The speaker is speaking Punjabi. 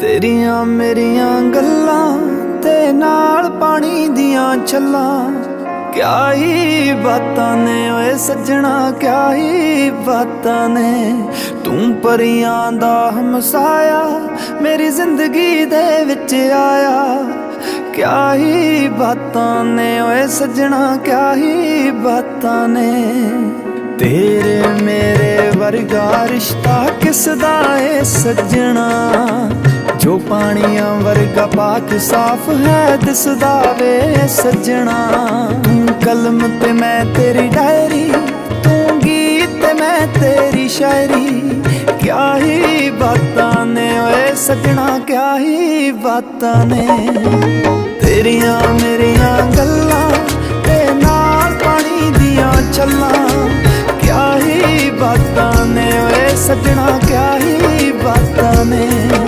ਤੇਰੀਆਂ ਮੇਰੀਆਂ ਗੱਲਾਂ ਤੇ ਨਾਲ ਪਾਣੀ ਦੀਆਂ ਛੱਲਾਂ। ਕਿਆ ਹੀ ਬਾਤਾਂ ਨੇ ਓਏ ਸੱਜਣਾ ਕਿਆ ਹੀ ਬਾਤਾਂ ਨੇ। ਤੂੰ ਪਰੀਆਂ ਦਾ ਹਮਸਾਇਆ, ਮੇਰੀ ਜ਼ਿੰਦਗੀ ਦੇ ਵਿੱਚ ਆਇਆ। ਕਿਆ ਹੀ ਬਾਤਾਂ ਨੇ ਓਏ ਸੱਜਣਾ ਕਿਆ ਹੀ ਬਾਤਾਂ ਨੇ। ਤੇਰੇ ਮੇਰੇ ਵਰਗਾ ਰਿਸ਼ਤਾ ਕਿਸ ਦਾ ਏ ਸੱਜਣਾ? ਜੋ ਪਾਣੀਆਂ ਵਰਗਾ ਪਾਕ ਸਾਫ਼ ਹੈ ਦਿਸਦਾ ਵੇ ਸੱਜਣਾ। ਕਲਮ ਤੇ ਮੈਂ ਤੇਰੀ ਡਾਇਰੀ, ਤੂੰ ਗੀਤ ਮੈਂ ਤੇਰੀ ਸ਼ਾਇਰੀ। ਕਿਆ ਹੀ ਬਾਤਾਂ ਨੇ ਓਏ ਸੱਜਣਾ, ਕਿਆ ਹੀ ਬਾਤਾਂ ਨੇ। ਤੇਰੀਆਂ ਮੇਰੀਆਂ ਗੱਲਾਂ ਤੇ ਨਾਲ ਪਾਣੀ ਦੀਆਂ ਛੱਲਾਂ। ਕਿਆ ਹੀ ਬਾਤਾਂ ਨੇ ਓਏ ਸੱਜਣਾ